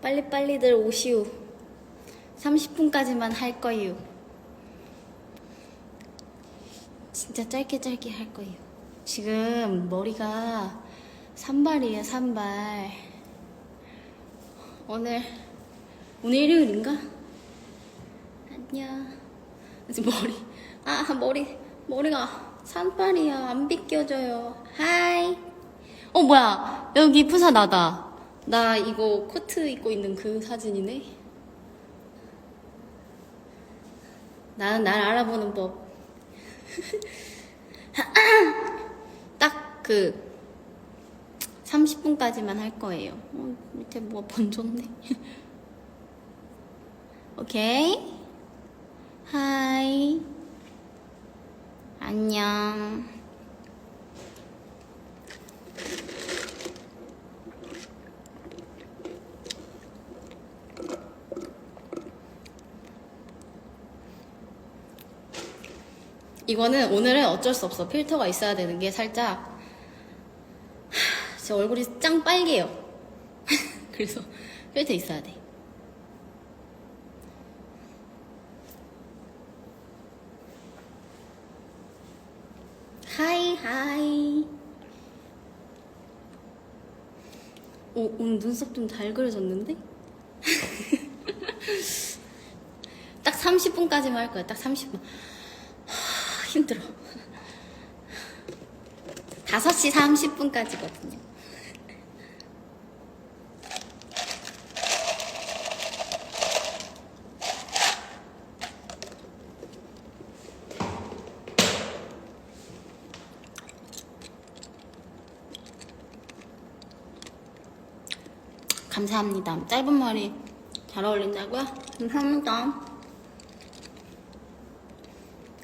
빨리빨리들 오시오. 30분까지만 할 거예요. 진짜 짧게 짧게 할 거예요. 지금 머리가 산발이에요, 산발. 오늘, 오늘 일요일인가? 안녕. 지금 머리, 아, 머리, 머리가 산발이야. 안 빗겨져요. 하이. 어, 뭐야. 여기 푸사 나다. 나 이거 코트 입고 있는 그 사진이네. 나는 날 알아보는 법. 딱 그 30분까지만 할 거예요. 어, 밑에 뭐가 번졌네. 오케이. 하이. 안녕. 이거는 오늘은 어쩔 수 없어. 필터가 있어야 되는 게 살짝 하, 제 얼굴이 짱 빨개요. 그래서 필터 있어야 돼. 하이. 오, 오늘 눈썹 좀 잘 그려졌는데? 딱 30분까지만 할 거야. 딱 30분. 하, 힘들어. 5시 30분까지거든요. 감사합니다. 짧은 머리 잘 어울린다고요? 감사합니다.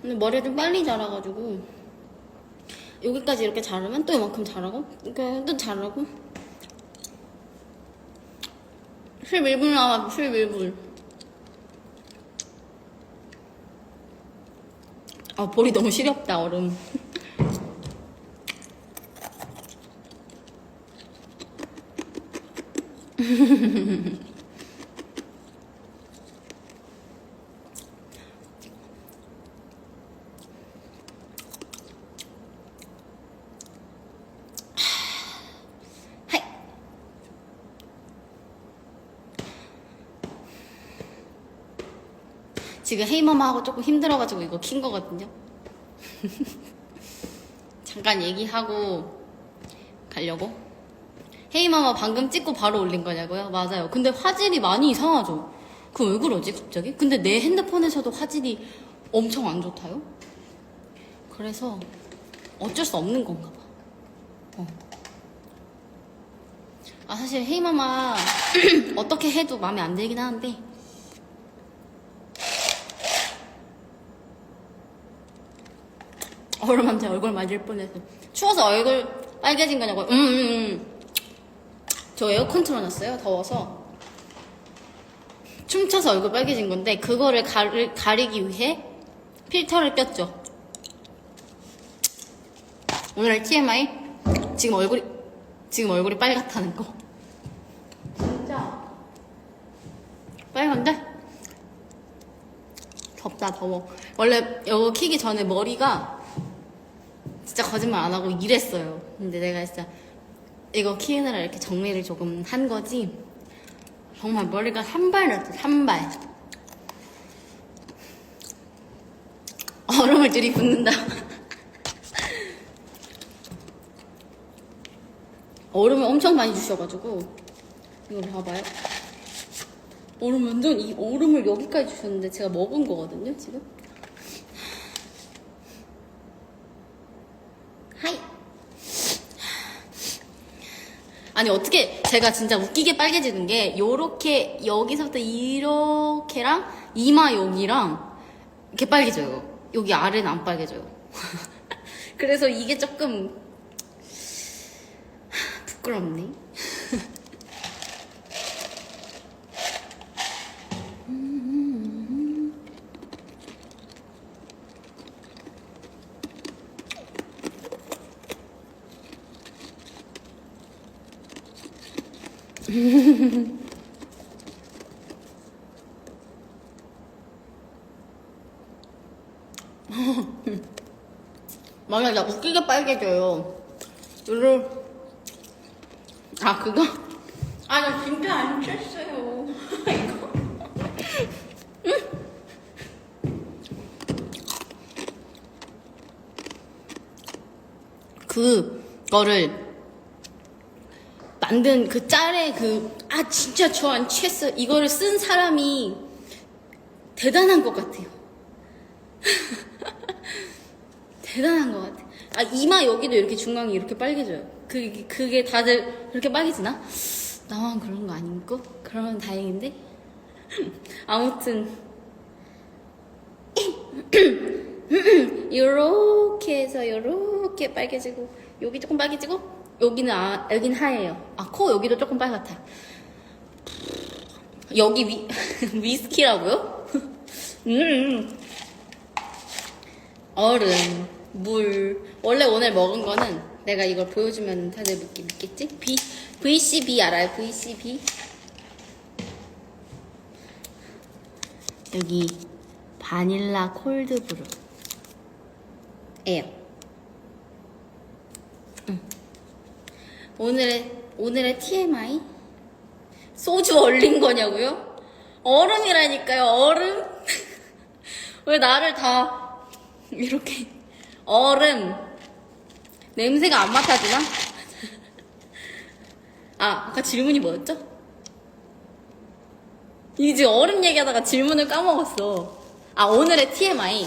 근데 머리가 좀 빨리 자라가지고 여기까지 이렇게 자르면 또 이만큼 자라고 이렇게 또 자라고 11분 남아 11분 아 볼이 너무 시렵다 얼음 하이 지금 헤이마마하고 조금 힘들어가지고 이거 킨 거거든요 잠깐 얘기하고 가려고 헤이마마 방금 찍고 바로 올린 거냐고요? 맞아요 근데 화질이 많이 이상하죠? 그 왜 그러지 갑자기? 근데 내 핸드폰에서도 화질이 엄청 안 좋다요? 그래서 어쩔 수 없는 건가 봐 어. 아 사실 헤이마마 어떻게 해도 마음에 안 들긴 하는데 얼음한테 얼굴 맞을 뻔해서 추워서 얼굴 빨개진 거냐고. 음, 음, 음. 저 에어컨 틀어놨어요 더워서. 춤춰서 얼굴 빨개진 건데 그거를 가리, 가리기 위해 필터를 꼈죠. 오늘의 TMI 지금 얼굴이 지금 얼굴이 빨갛다는 거. 진짜. 빨간데? 덥다 더워. 원래 이거 키기 전에 머리가 진짜 거짓말 안 하고 이랬어요. 근데 내가 진짜 이거 키우느라 이렇게 정리를 조금 한 거지. 정말 머리가 산발이었어 산발. 얼음을 들이붓는다. 얼음을 엄청 많이 주셔가지고 이거 봐봐요. 얼음 완전 이 얼음을 여기까지 주셨는데 제가 먹은 거거든요 지금 아니 어떻게 제가 진짜 웃기게 빨개지는 게 요렇게 여기서부터 이렇게랑 이마 여기랑 이렇게 빨개져요. 여기 아래는 안 빨개져요. 그래서 이게 조금 부끄럽네 맞아, 나 웃기게 빨개져요. 요를, 아, 그거? 아, 나 진짜 안 쳤어요. 이거. 그거를 만든 그 짤에 그, 아, 진짜 저안 취했어. 이거를 쓴 사람이 대단한 것 같아요. 대단한 것 같아. 아, 이마 여기도 이렇게 중앙이 이렇게 빨개져요. 그게, 그게 다들 그렇게 빨개지나? 나만 그런 거 아닌고? 그러면 다행인데? 아무튼. 요렇게 해서 요렇게 빨개지고, 여기 조금 빨개지고, 여기는 아, 여긴 하얘요. 아, 코 여기도 조금 빨갛다. 여기 위, 위스키라고요? 음. 얼음, 물. 원래 오늘 먹은 거는 내가 이걸 보여주면 다들 믿, 믿겠지? B, VCB 알아요? VCB? 여기 바닐라 콜드브루. 예요. 오늘의, 오늘의 TMI? 소주 얼린 거냐고요? 얼음이라니까요, 얼음? 왜 나를 다 이렇게 얼음 냄새가 안 맡아지나? 아 아까 질문이 뭐였죠? 이제 얼음 얘기하다가 질문을 까먹었어 아 오늘의 TMI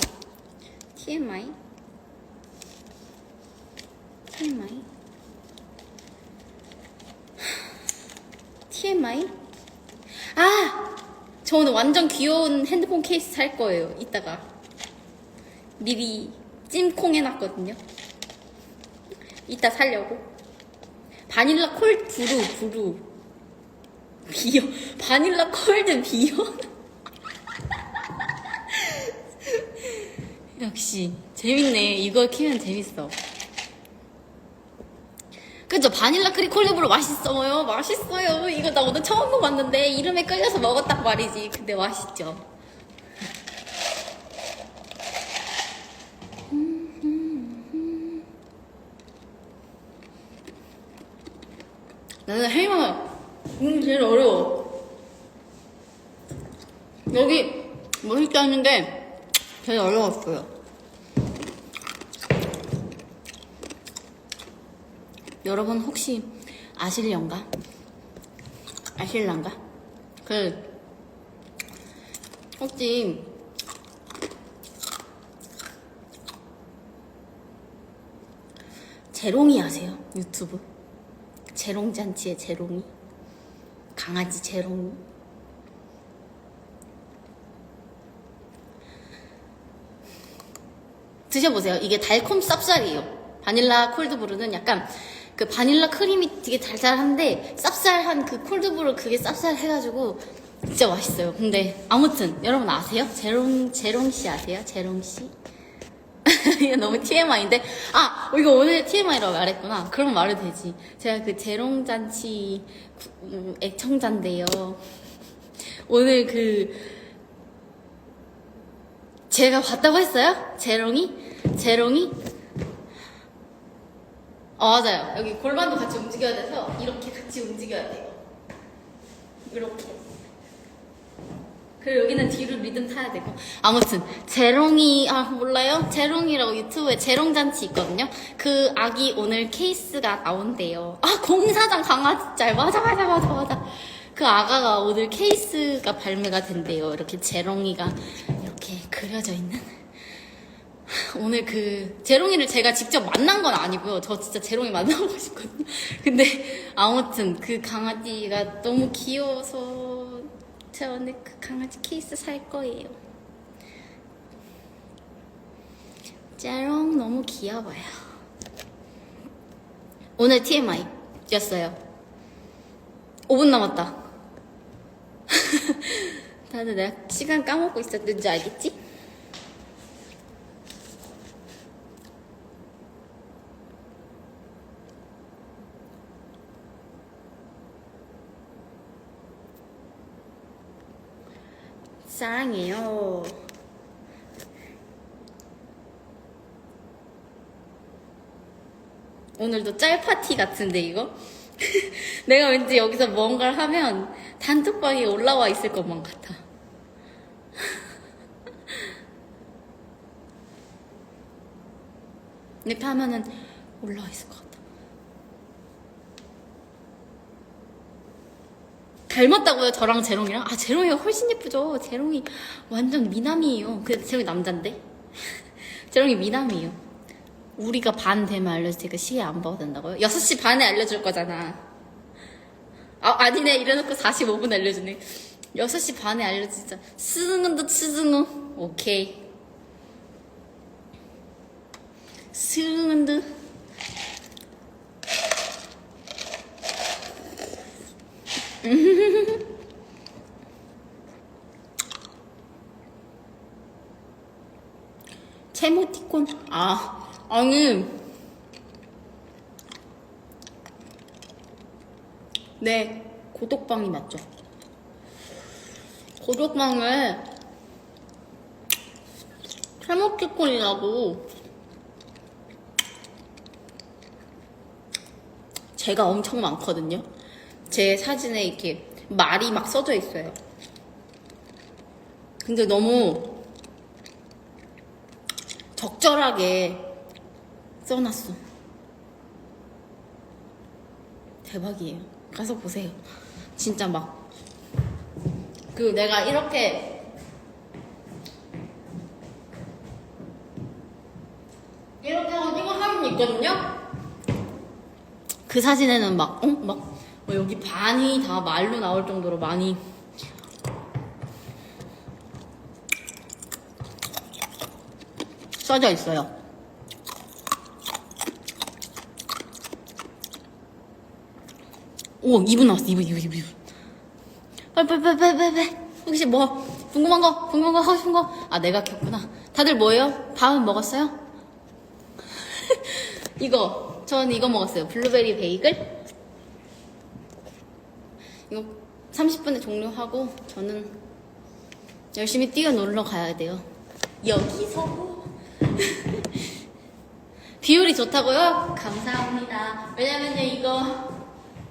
TMI TMI TMI 아! 저 오늘 완전 귀여운 핸드폰 케이스 살 거예요. 이따가. 미리 찜콩 해놨거든요. 이따 살려고. 바닐라 콜 브루 브루. 비어. 바닐라 콜드 비어? 역시. 재밌네. 이거 키면 재밌어 그죠? 바닐라 크림 브루 맛있어요. 맛있어요. 이거 나 오늘 처음 먹어봤는데 이름에 끌려서 먹었단 말이지. 근데 맛있죠. 나는 헬마 음 제일 어려워. 여기 멋있게 하는데 제일 어려웠어요 여러분 혹시 아실련가? 아실란가? 그 혹시 재롱이 아세요? 유튜브? 재롱잔치의 재롱이 강아지 재롱이 드셔보세요 이게 달콤 쌉쌀이에요 바닐라 콜드브루는 약간 그 바닐라 크림이 되게 달달한데 쌉쌀한 그 콜드브루 그게 쌉쌀해가지고 진짜 맛있어요 근데 아무튼 여러분 아세요? 재롱 재롱씨 아세요? 재롱씨? 이거 너무 TMI인데? 아, 이거 오늘 TMI라고 말했구나. 그럼 말해도 되지. 제가 그 재롱잔치 구- 음, 애청자인데요. 오늘 그, 제가 봤다고 했어요? 재롱이? 재롱이? 어, 맞아요. 여기 골반도 같이 움직여야 돼서 이렇게 같이 움직여야 돼요. 이렇게. 그리고 여기는 뒤로 리듬 타야 되고 아무튼 재롱이 아 몰라요? 재롱이라고 유튜브에 재롱잔치 있거든요 그 아기 오늘 케이스가 나온대요 아 공사장 강아지 짤 맞아 맞아 맞아 맞아 그 아가가 오늘 케이스가 발매가 된대요 이렇게 재롱이가 이렇게 그려져 있는 오늘 그 재롱이를 제가 직접 만난 건 아니고요. 저 진짜 재롱이 만나고 싶거든요. 근데 아무튼 그 강아지가 너무 귀여워서 제가 오늘 그 강아지 케이스 살 거예요. 재롱 너무 귀여워요. 오늘 TMI였어요. 5분 남았다. 다들 내가 시간 까먹고 있었는지 알겠지? 사랑해요. 오늘도 짤 파티 같은데 이거? 내가 왠지 여기서 뭔가를 하면 단톡방에 올라와 있을 것만 같아. 이렇게 하면은 올라와 있을 것 같아. 닮았다고요, 저랑 재롱이랑? 아, 재롱이가 훨씬 예쁘죠. 재롱이 완전 미남이에요. 근데 재롱이 남잔데? 재롱이 미남이에요. 우리가 반 되면 알려줄 테니까 시계 안 봐도 된다고요? 6시 반에 알려줄 거잖아. 아, 아니네. 이래놓고 45분 알려주네. 6시 반에 알려주자. 스승은도 스승은. 오케이. 스승은도. 채모티콘? 아, 아니. 네, 고독방이 맞죠? 고독방에 채모티콘이라고 제가 엄청 많거든요. 제 사진에 이렇게 말이 막 써져 있어요. 근데 너무 적절하게 써놨어. 대박이에요. 가서 보세요. 진짜 막. 그 내가 이렇게 이렇게 하고 찍은 사진 있거든요? 그 사진에는 막, 어? 막, 어, 여기 반이 다 말로 나올 정도로 많이 써져 있어요. 오, 2분 남았어, 2분, 2분, 2분. 빨리, 빨리, 빨리, 빨리, 빨리, 빨리. 혹시 뭐, 궁금한 거, 궁금한 거, 하고 싶은 거? 아, 내가 켰구나. 다들 뭐예요? 밥은 먹었어요? 이거, 저는 이거 먹었어요. 블루베리 베이글. 이거 30분에 종료하고, 저는 열심히 뛰어놀러 가야 돼요. 여기서. 비율이 좋다고요? 감사합니다. 왜냐면요, 이거,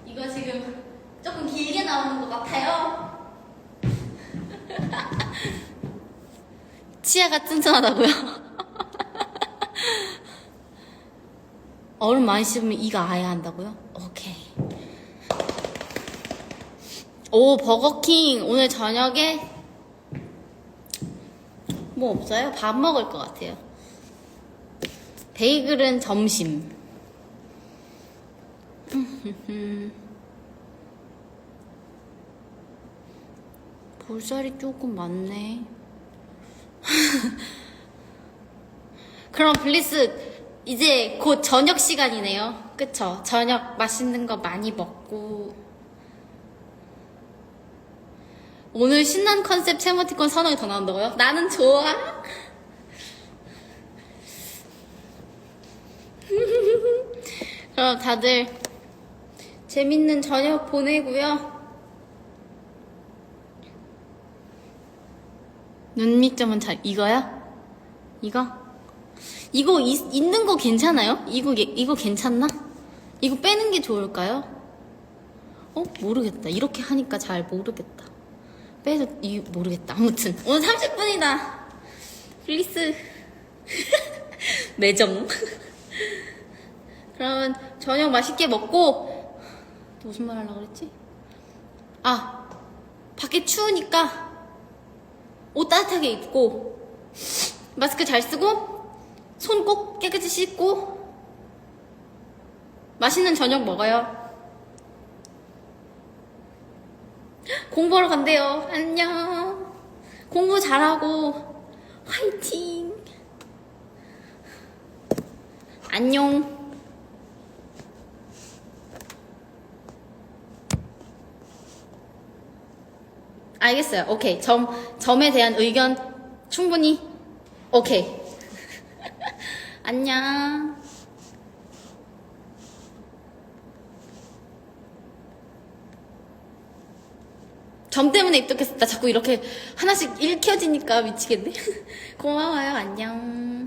이거 지금 조금 길게 나오는 것 같아요. 치아가 튼튼하다고요? 얼음 많이 씹으면 이가 아야 한다고요? 오케이. 오, 버거킹. 오늘 저녁에 뭐 없어요? 밥 먹을 것 같아요. 베이글은 점심. 볼살이 조금 많네. 그럼 블리스 이제 곧 저녁 시간이네요. 그쵸? 저녁 맛있는 거 많이 먹고 오늘 신난 컨셉 채모티콘 선호이 더 나온다고요? 나는 좋아. 그럼 다들 재밌는 저녁 보내고요. 눈밑점은 잘 이거야? 이거? 이거 이- 있는 거 괜찮아요? 이거 게- 이거 괜찮나? 이거 빼는 게 좋을까요? 어 모르겠다. 이렇게 하니까 잘 모르겠다. 빼도 이 모르겠다. 아무튼 오늘 30분이다. 플리스 매정. 그러면 저녁 맛있게 먹고 또 무슨 말 하려고 그랬지? 아 밖에 추우니까 옷 따뜻하게 입고 마스크 잘 쓰고 손 꼭 깨끗이 씻고 맛있는 저녁 먹어요. 공부하러 간대요. 안녕. 공부 잘하고 화이팅. 안녕. 알겠어요. 오케이. 점, 점에 대한 의견 충분히 오케이. 안녕. 점 때문에 입덕했어. 나 자꾸 이렇게 하나씩 읽혀지니까 미치겠네. 고마워요. 안녕.